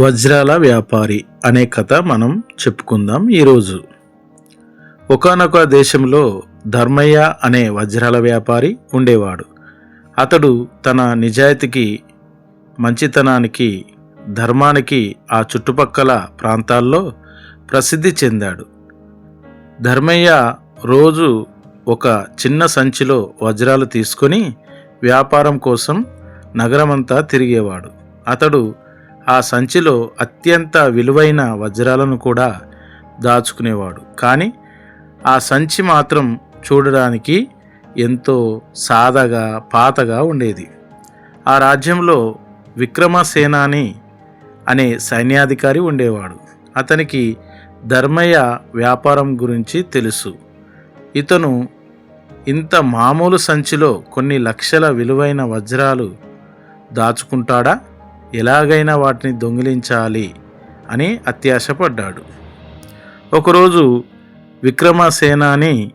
వజ్రాల వ్యాపారి అనే కథ మనం చెప్పుకుందాం ఈరోజు. ఒకానొక దేశంలో ధర్మయ్య అనే వజ్రాల వ్యాపారి ఉండేవాడు. అతడు తన నిజాయితీకి మంచితనానికి ధర్మానికి ఆ చుట్టుపక్కల ప్రాంతాల్లో ప్రసిద్ధి చెందాడు. ధర్మయ్య రోజు ఒక చిన్న సంచిలో వజ్రాలు తీసుకొని వ్యాపారం కోసం నగరమంతా తిరిగేవాడు. అతడు ఆ సంచిలో అత్యంత విలువైన వజ్రాలను కూడా దాచుకునేవాడు. కానీ ఆ సంచి మాత్రం చూడడానికి ఎంతో సాదగా పాతగా ఉండేది. ఆ రాజ్యంలో విక్రమసేనాని అనే సైన్యాధికారి ఉండేవాడు. అతనికి ధర్మయ్య వ్యాపారం గురించి తెలుసు. ఇతను ఇంత మామూలు సంచిలో కొన్ని లక్షల విలువైన వజ్రాలు దాచుకుంటాడా? ఎలాగైనా వాటిని దొంగిలించాలి అని అత్యాశపడ్డాడు. ఒకరోజు విక్రమసేనాని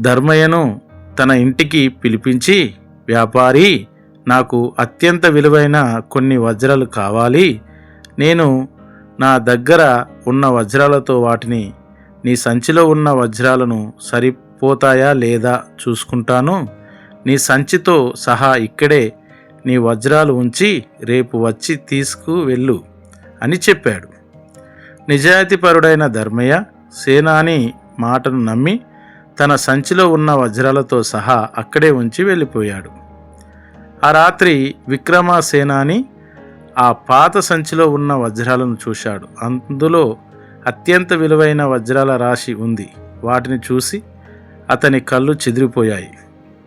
ధర్మయ్యను తన ఇంటికి పిలిపించి వ్యాపారి నాకు అత్యంత విలువైన కొన్ని వజ్రాలు కావాలి. నేను నా దగ్గర ఉన్న వజ్రాలతో వాటిని నీ సంచిలో ఉన్న వజ్రాలను సరిపోతాయా లేదా చూసుకుంటాను. నీ సంచితో సహా ఇక్కడే నీ వజ్రాలు ఉంచి రేపు వచ్చి తీసుకు వెళ్ళు అని చెప్పాడు. నిజాయితీపరుడైన ధర్మయ్య సేనాని మాటను నమ్మి తన సంచిలో ఉన్న వజ్రాలతో సహా అక్కడే ఉంచి వెళ్ళిపోయాడు. ఆ రాత్రి విక్రమ సేనాని ఆ పాత సంచిలో ఉన్న వజ్రాలను చూశాడు. అందులో అత్యంత విలువైన వజ్రాల రాశి ఉంది. వాటిని చూసి అతని కళ్ళు చెదిరిపోయాయి.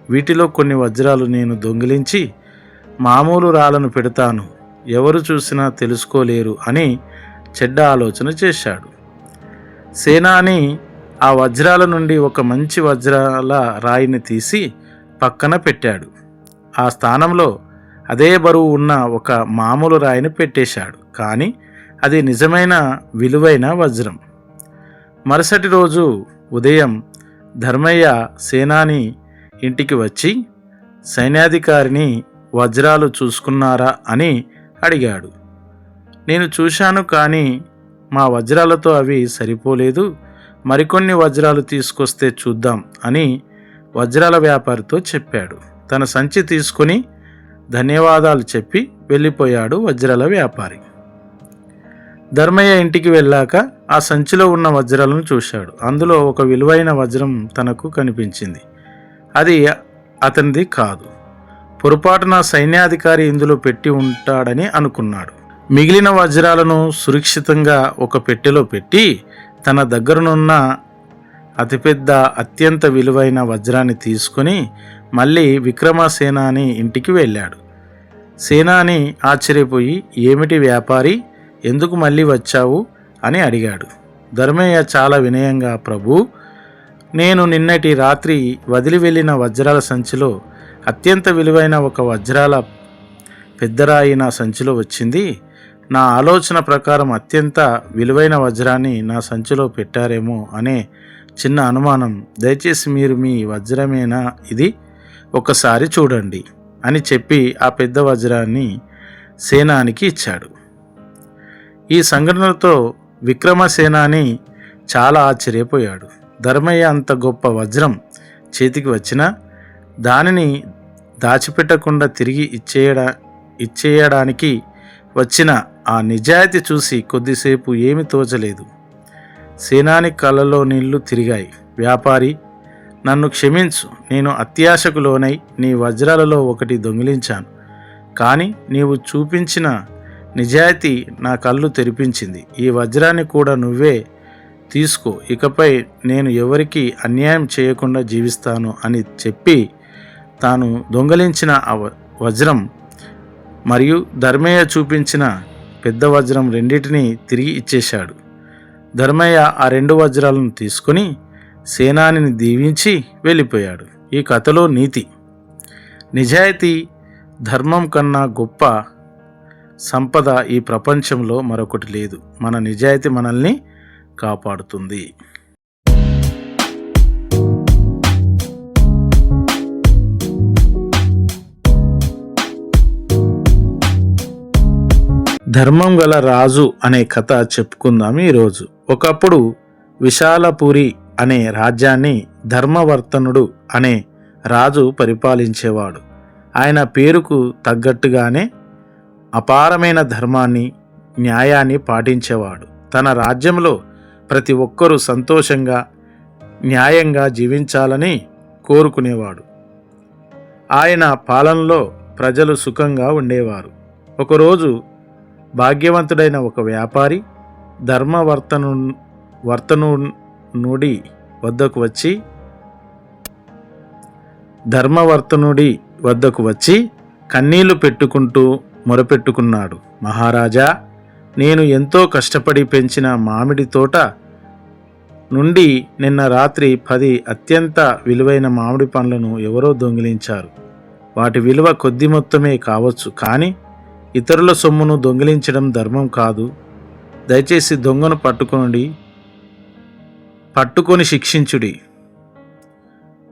వీటిలో కొన్ని వజ్రాలు నేను దొంగిలించి మామూలు రాళ్ళను పెడతాను. ఎవరు చూసినా తెలుసుకోలేరు అని చెడ్డ ఆలోచన చేశాడు. సేనాని ఆ వజ్రాల నుండి ఒక మంచి వజ్రాల రాయిని తీసి పక్కన పెట్టాడు. ఆ స్థానంలో అదే బరువు ఉన్న ఒక మామూలు రాయిని పెట్టేశాడు. కానీ అది నిజమైన విలువైన వజ్రం. మరుసటి రోజు ఉదయం ధర్మయ్య సేనాని ఇంటికి వచ్చి సైన్యాధికారిని వజ్రాలు చూసుకున్నారా అని అడిగాడు. నేను చూశాను కానీ మా వజ్రాలతో అవి సరిపోలేదు. మరికొన్ని వజ్రాలు తీసుకొస్తే చూద్దాం అని వజ్రాల వ్యాపారితో చెప్పాడు. తన సంచి తీసుకుని ధన్యవాదాలు చెప్పి వెళ్ళిపోయాడు వజ్రాల వ్యాపారి. ధర్మయ్య ఇంటికి వెళ్ళాక ఆ సంచిలో ఉన్న వజ్రాలను చూశాడు. అందులో ఒక విలువైన వజ్రం తనకు కనిపించింది. అది అతనిది కాదు. పొరపాటున సైన్యాధికారి ఇందులో పెట్టి ఉంటాడని అనుకున్నాడు. మిగిలిన వజ్రాలను సురక్షితంగా ఒక పెట్టెలో పెట్టి తన దగ్గరనున్న అతిపెద్ద అత్యంత విలువైన వజ్రాన్ని తీసుకొని మళ్ళీ విక్రమసేనాని ఇంటికి వెళ్ళాడు. సేనాని ఆశ్చర్యపోయి ఏమిటి వ్యాపారి? ఎందుకు మళ్ళీ వచ్చావు? అని అడిగాడు. ధర్మయ్య చాలా వినయంగా ప్రభు! నేను నిన్నటి రాత్రి వదిలి వెళ్ళిన వజ్రాల సంచిలో అత్యంత విలువైన ఒక వజ్రాల పెద్దరాయి నా సంచిలో వచ్చింది. నా ఆలోచన ప్రకారం అత్యంత విలువైన వజ్రాన్ని నా సంచిలో పెట్టారేమో అనే చిన్న అనుమానం. దయచేసి మీరు మీ వజ్రమేనా ఇది? ఒకసారి చూడండి అని చెప్పి ఆ పెద్ద వజ్రాన్ని సేనానికి ఇచ్చాడు. ఈ సంఘటనతో విక్రమసేనాని చాలా ఆశ్చర్యపోయాడు. ధర్మయ్య అంత గొప్ప వజ్రం చేతికి వచ్చినా దానిని దాచిపెట్టకుండా తిరిగి ఇచ్చేయడా ఇచ్చేయడానికి వచ్చిన ఆ నిజాయితీ చూసి కొద్దిసేపు ఏమి తోచలేదు. సేనాని కళ్ళలో నీళ్ళు తిరిగాయి. వ్యాపారి నన్ను క్షమించు. నేను అత్యాశకు లోనై నీ వజ్రాలలో ఒకటి దొంగిలించాను. కానీ నీవు చూపించిన నిజాయితీ నా కళ్ళు తెరిపించింది. ఈ వజ్రాన్ని కూడా నువ్వే తీసుకో. ఇకపై నేను ఎవరికి అన్యాయం చేయకుండా జీవిస్తాను అని చెప్పి తాను దొంగలించిన ఆ వజ్రం మరియు ధర్మయ్య చూపించిన పెద్ద వజ్రం రెండింటినీ తిరిగి ఇచ్చేశాడు. ధర్మయ్య ఆ రెండు వజ్రాలను తీసుకుని సేనానిని దీవించి వెళ్ళిపోయాడు. ఈ కథలో నీతి. నిజాయితీ ధర్మం కన్నా గొప్ప సంపద ఈ ప్రపంచంలో మరొకటి లేదు. మన నిజాయితీ మనల్ని కాపాడుతుంది. ధర్మం గల రాజు అనే కథ చెప్పుకుందాం ఈరోజు. ఒకప్పుడు విశాలపురి అనే రాజ్యాన్ని ధర్మవర్తనుడు అనే రాజు పరిపాలించేవాడు. ఆయన పేరుకు తగ్గట్టుగానే అపారమైన ధర్మాన్ని న్యాయాన్ని పాటించేవాడు. తన రాజ్యంలో ప్రతి ఒక్కరూ సంతోషంగా న్యాయంగా జీవించాలని కోరుకునేవాడు. ఆయన పాలనలో ప్రజలు సుఖంగా ఉండేవారు. ఒకరోజు భాగ్యవంతుడైన ఒక వ్యాపారి ధర్మవర్తను వర్తను నుడి వద్దకు వచ్చి ధర్మవర్తనుడి వద్దకు వచ్చి కన్నీళ్ళు పెట్టుకుంటూ మొరపెట్టుకున్నాడు. మహారాజా నేను ఎంతో కష్టపడి పెంచిన మామిడి తోట నుండి నిన్న రాత్రి పది అత్యంత విలువైన మామిడి పండ్లను ఎవరో దొంగిలించారు. వాటి విలువ కొద్ది మొత్తమే కావచ్చు కానీ ఇతరుల సొమ్మును దొంగిలించడం ధర్మం కాదు. దయచేసి దొంగను పట్టుకోండి పట్టుకొని శిక్షించుడి.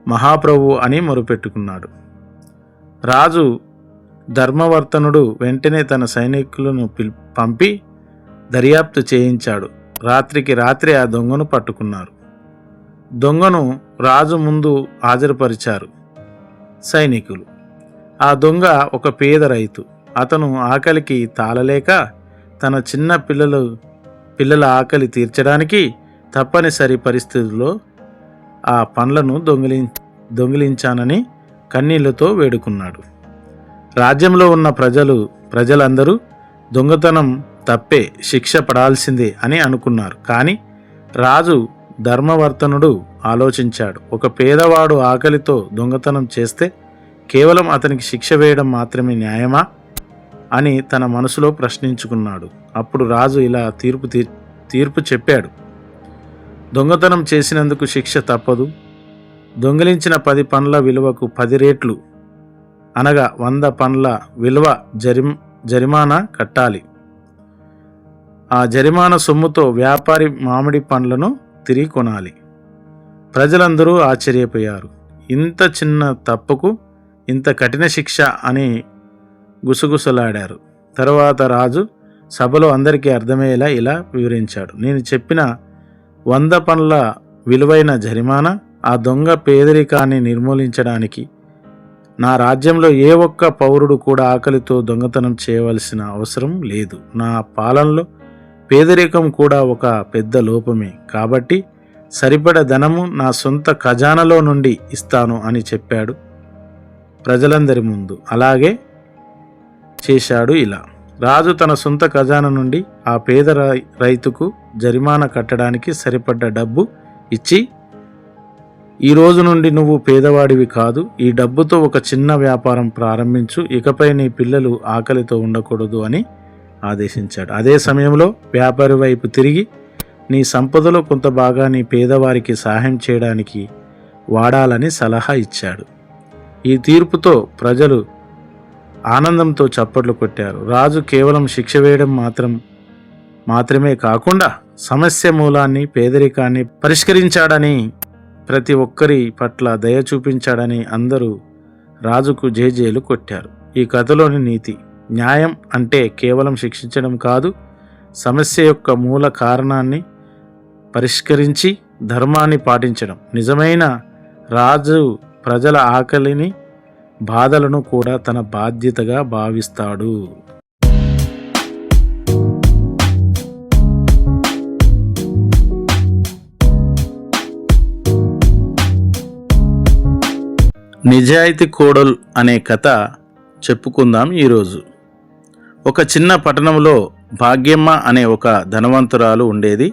మహాప్రభు అని మొరుపెట్టుకున్నాడు. రాజు ధర్మవర్తనుడు వెంటనే తన సైనికులను పిల్ పంపి దర్యాప్తు చేయించాడు. రాత్రికి రాత్రి ఆ దొంగను పట్టుకున్నారు. దొంగను రాజు ముందు హాజరుపరిచారు సైనికులు. ఆ దొంగ ఒక పేద రైతు. అతను ఆకలికి తాళలేక తన చిన్న పిల్లలు పిల్లల ఆకలి తీర్చడానికి తప్పనిసరి పరిస్థితుల్లో ఆ పండ్లను దొంగిలి దొంగిలించానని కన్నీళ్ళతో వేడుకున్నాడు. రాజ్యంలో ఉన్న ప్రజలు ప్రజలందరూ దొంగతనం తప్పే శిక్ష పడాల్సిందే అని అనుకున్నారు. కానీ రాజు ధర్మవర్తనుడు ఆలోచించాడు. ఒక పేదవాడు ఆకలితో దొంగతనం చేస్తే కేవలం అతనికి శిక్ష వేయడం మాత్రమే న్యాయమా? అని తన మనసులో ప్రశ్నించుకున్నాడు. అప్పుడు రాజు ఇలా తీర్పు తీర్పు చెప్పాడు. దొంగతనం చేసినందుకు శిక్ష తప్పదు. దొంగిలించిన పది పండ్ల విలువకు పది రేట్లు. అనగా వంద పండ్ల విలువ జరి జరిమానా కట్టాలి. ఆ జరిమానా సొమ్ముతో వ్యాపారి మామిడి పండ్లను తిరిగి కొనాలి. ప్రజలందరూ ఆశ్చర్యపోయారు. ఇంత చిన్న తప్పుకు ఇంత కఠిన శిక్ష అని గుసగుసలాడారు. తర్వాత రాజు సభలో అందరికీ అర్థమయ్యేలా ఇలా వివరించాడు. నేను చెప్పిన వంద పనుల విలువైన జరిమానా ఆ దొంగ పేదరికాన్ని నిర్మూలించడానికి నా రాజ్యంలో ఏ ఒక్క పౌరుడు కూడా ఆకలితో దొంగతనం చేయవలసిన అవసరం లేదు. నా పాలనలో పేదరికం కూడా ఒక పెద్ద లోపమే. కాబట్టి సరిపడ ధనము నా సొంత ఖజానాలో నుండి ఇస్తాను అని చెప్పాడు ప్రజలందరి ముందు. అలాగే చేశాడు ఇలా. రాజు తన సొంత ఖజానా నుండి ఆ పేద రైతుకు జరిమానా కట్టడానికి సరిపడ్డ డబ్బు ఇచ్చి ఈ రోజు నుండి నువ్వు పేదవాడివి కాదు ఈ డబ్బుతో ఒక చిన్న వ్యాపారం ప్రారంభించు ఇకపై నీ పిల్లలు ఆకలితో ఉండకూడదు అని ఆదేశించాడు. అదే సమయంలో వ్యాపారి వైపు తిరిగి నీ సంపదలో కొంత భాగాన్ని పేదవారికి సహాయం చేయడానికి వాడాలని సలహా ఇచ్చాడు. ఈ తీర్పుతో ప్రజలు ఆనందంతో చప్పట్లు కొట్టారు. రాజు కేవలం శిక్ష వేయడం మాత్రం మాత్రమే కాకుండా సమస్య మూలాన్ని పేదరికాన్ని పరిష్కరించాడని ప్రతి ఒక్కరి పట్ల దయ చూపించాడని అందరూ రాజుకు జేజేలు కొట్టారు. ఈ కథలోని నీతి న్యాయం అంటే కేవలం శిక్షించడం కాదు సమస్య యొక్క మూల కారణాన్ని పరిష్కరించి ధర్మాన్ని పాటించడం. నిజమైన రాజు ప్రజల ఆకలిని బాధలను కూడా తన బాధ్యతగా భావిస్తాడు. నిజాయితీ కోడల్ అనే కథ చెప్పుకుందాం ఈరోజు. ఒక చిన్న పట్టణంలో భాగ్యమ్మ అనే ఒక ధనవంతురాలు ఉండేది.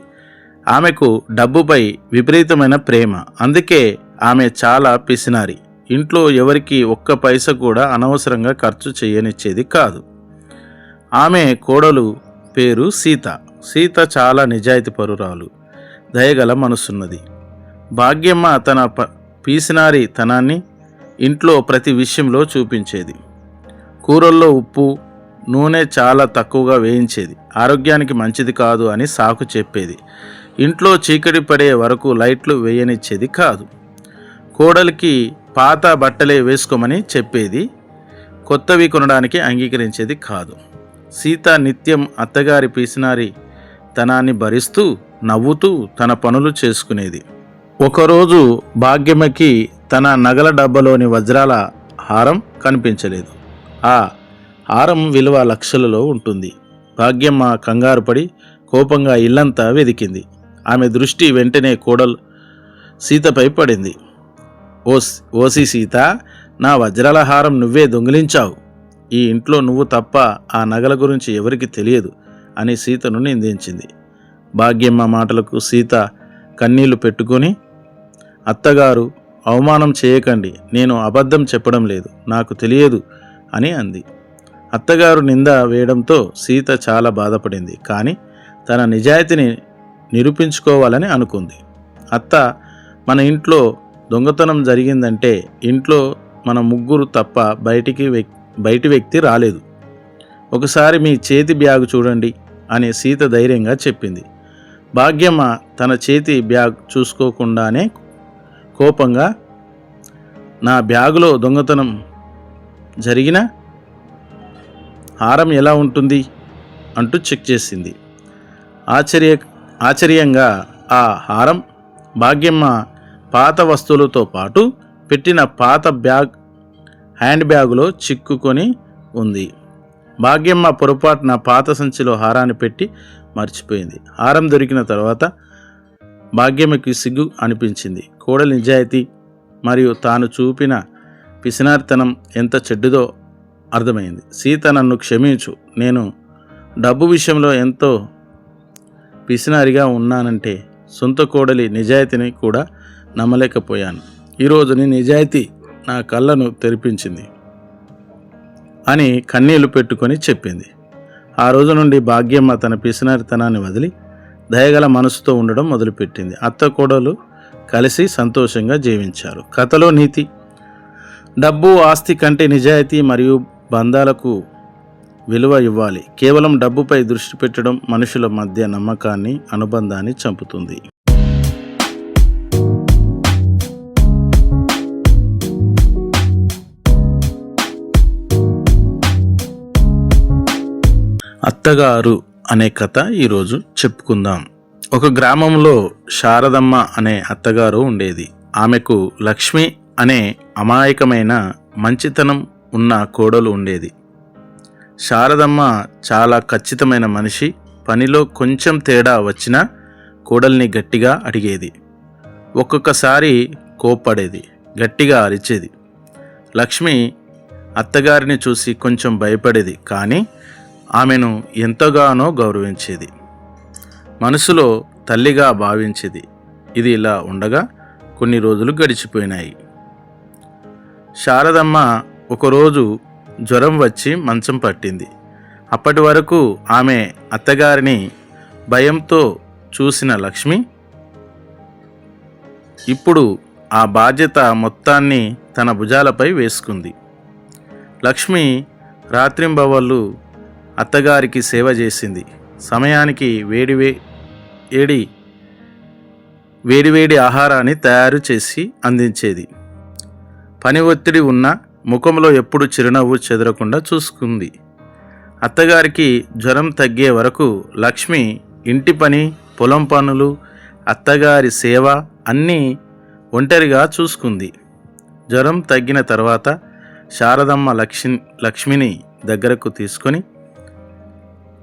ఆమెకు డబ్బుపై విపరీతమైన ప్రేమ. అందుకే ఆమె చాలా పిసినారి. ఇంట్లో ఎవరికి ఒక్క పైస కూడా అనవసరంగా ఖర్చు చేయనిచ్చేది కాదు. ఆమె కోడలు పేరు సీత. సీత చాలా నిజాయితీ పరురాలు. దయగల మనసున్నది. భాగ్యమ్మ తన ప పీసినారి తనాన్ని ఇంట్లో ప్రతి విషయంలో చూపించేది. కూరల్లో ఉప్పు నూనె చాలా తక్కువగా వేయించేది. ఆరోగ్యానికి మంచిది కాదు అని సాకు చెప్పేది. ఇంట్లో చీకటి పడే వరకు లైట్లు వేయనిచ్చేది కాదు. కోడలికి పాత బట్టలే వేసుకోమని చెప్పేది కొత్తవి కొనడానికి అంగీకరించేది కాదు. సీత నిత్యం అత్తగారి పీసినారి తనాన్ని భరిస్తూ నవ్వుతూ తన పనులు చేసుకునేది. ఒకరోజు భాగ్యమకి తన నగల డబ్బలోని వజ్రాల హారం కనిపించలేదు. ఆ హారం విలువ లక్షలలో ఉంటుంది. భాగ్యమ్మ కంగారు పడి కోపంగా ఇల్లంతా వెదికింది. ఆమె దృష్టి వెంటనే కోడలు సీతపై పడింది. ఓస్ ఓసి సీత నా వజ్రాల హారం నువ్వే దొంగిలించావు. ఈ ఇంట్లో నువ్వు తప్ప ఆ నగల గురించి ఎవరికి తెలియదు అని సీతను నిందించింది. భాగ్యమ్మ మాటలకు సీత కన్నీళ్ళు పెట్టుకొని అత్తగారు అవమానం చేయకండి నేను అబద్ధం చెప్పడం లేదు నాకు తెలియదు అని అంది. అత్తగారు నింద వేయడంతో సీత చాలా బాధపడింది కానీ తన నిజాయితీని నిరూపించుకోవాలని అనుకుంది. అత్త మన ఇంట్లో దొంగతనం జరిగిందంటే ఇంట్లో మన ముగ్గురు తప్ప బయటికి బయటి వ్యక్తి రాలేదు. ఒకసారి మీ చేతి బ్యాగ్ చూడండి అని సీత ధైర్యంగా చెప్పింది. భాగ్యమ్మ తన చేతి బ్యాగ్ చూసుకోకుండానే కోపంగా నా బ్యాగులో దొంగతనం జరిగిన హారం ఎలా ఉంటుంది అంటూ చెక్ చేసింది. ఆశ్చర్య ఆశ్చర్యంగా ఆ హారం భాగ్యమ్మ పాత వస్తువులతో పాటు పెట్టిన పాత బ్యాగ్ హ్యాండ్ బ్యాగులో చిక్కుకొని ఉంది. భాగ్యమ్మ పొరపాటున పాత సంచిలో హారాన్ని పెట్టి మర్చిపోయింది. హారం దొరికిన తర్వాత భాగ్యమ్మకి సిగ్గు అనిపించింది. కోడలి నిజాయితీ మరియు తాను చూపిన పిసినార్తనం ఎంత చెడ్డుదో అర్థమైంది. సీత నన్ను క్షమించు. నేను డబ్బు విషయంలో ఎంతో పిసినారిగా ఉన్నానంటే సొంత కోడలి నిజాయితీని కూడా నమ్మలేకపోయాను. ఈరోజు నీ నిజాయితీ నా కళ్ళను తెరిపించింది అని కన్నీళ్ళు పెట్టుకొని చెప్పింది. ఆ రోజు నుండి భాగ్యమ్మ తన పిసినారితనాన్ని వదిలి దయగల మనసుతో ఉండడం మొదలుపెట్టింది. అత్త కోడలు కలిసి సంతోషంగా జీవించారు. కథలో నీతి డబ్బు ఆస్తి కంటే నిజాయితీ మరియు బంధాలకు విలువ ఇవ్వాలి. కేవలం డబ్బుపై దృష్టి పెట్టడం మనుషుల మధ్య నమ్మకాన్ని అనుబంధాన్ని చంపుతుంది. అత్తగారు అనే కథ ఈరోజు చెప్పుకుందాం. ఒక గ్రామంలో శారదమ్మ అనే అత్తగారు ఉండేది. ఆమెకు లక్ష్మి అనే అమాయకమైన మంచితనం ఉన్న కోడలు ఉండేది. శారదమ్మ చాలా ఖచ్చితమైన మనిషి. పనిలో కొంచెం తేడా వచ్చినా కోడల్ని గట్టిగా అడిగేది. ఒక్కొక్కసారి కోప్పడేది. గట్టిగా అరిచేది. లక్ష్మి అత్తగారిని చూసి కొంచెం భయపడేది. కానీ ఆమెను ఎంతగానో గౌరవించేది. మనసులో తల్లిగా భావించేది. ఇది ఇలా ఉండగా కొన్ని రోజులు గడిచిపోయినాయి. శారదమ్మ ఒకరోజు జ్వరం వచ్చి మంచం పట్టింది. అప్పటి వరకు ఆమె అత్తగారిని భయంతో చూసిన లక్ష్మి ఇప్పుడు ఆ బాధ్యత మొత్తాన్ని తన భుజాలపై వేసుకుంది. లక్ష్మి రాత్రింబవళ్ళు అత్తగారికి సేవ చేసింది. సమయానికి వేడివే ఏడి వేడివేడి ఆహారాన్ని తయారు చేసి అందించేది. పని ఒత్తిడి ఉన్న ముఖంలో ఎప్పుడు చిరునవ్వు చెదరకుండా చూసుకుంది. అత్తగారికి జ్వరం తగ్గే వరకు లక్ష్మి ఇంటి పని పొలం పనులు అత్తగారి సేవ అన్నీ ఒంటరిగా చూసుకుంది. జ్వరం తగ్గిన తర్వాత శారదమ్మ లక్ష్మి లక్ష్మిని దగ్గరకు తీసుకొని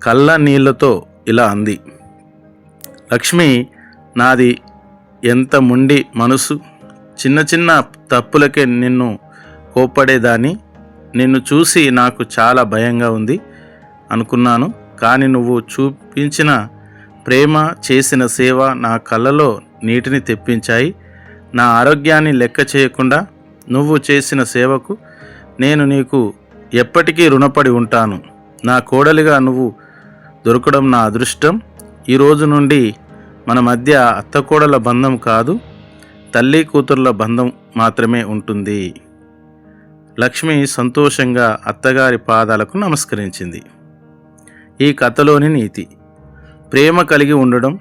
కళ్ళ నీళ్ళతో ఇలా అంది. లక్ష్మి నాది ఎంత ముండి మనసు. చిన్న చిన్న తప్పులకే నిన్ను కోప్పడేదాన్ని. నిన్ను చూసి నాకు చాలా భయంగా ఉంది అనుకున్నాను. కానీ నువ్వు చూపించిన ప్రేమ చేసిన సేవ నా కళ్ళలో నీటిని తెప్పించాయి. నా ఆరోగ్యాన్ని లెక్క చేయకుండా నువ్వు చేసిన సేవకు నేను నీకు ఎప్పటికీ రుణపడి ఉంటాను. నా కోడలిగా నువ్వు దొరకడం నా అదృష్టం. ఈ రోజు నుండి మన మధ్య అత్తకోడల బంధం కాదు తల్లి కూతుర్ల బంధం మాత్రమే ఉంటుంది. లక్ష్మి సంతోషంగా అత్తగారి పాదాలకు నమస్కరించింది. ఈ కథలోని నీతి ప్రేమ కలిగి ఉండడం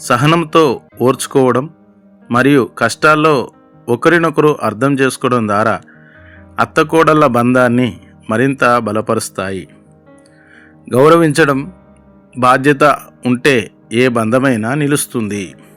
సహనంతో ఓర్చుకోవడం మరియు కష్టాల్లో ఒకరినొకరు అర్థం చేసుకోవడం ద్వారా అత్తకోడళ్ళ బంధాన్ని మరింత బలపరుస్తాయి. గౌరవించడం బాధ్యత ఉంటే ఏ బంధమైనా నిలుస్తుంది.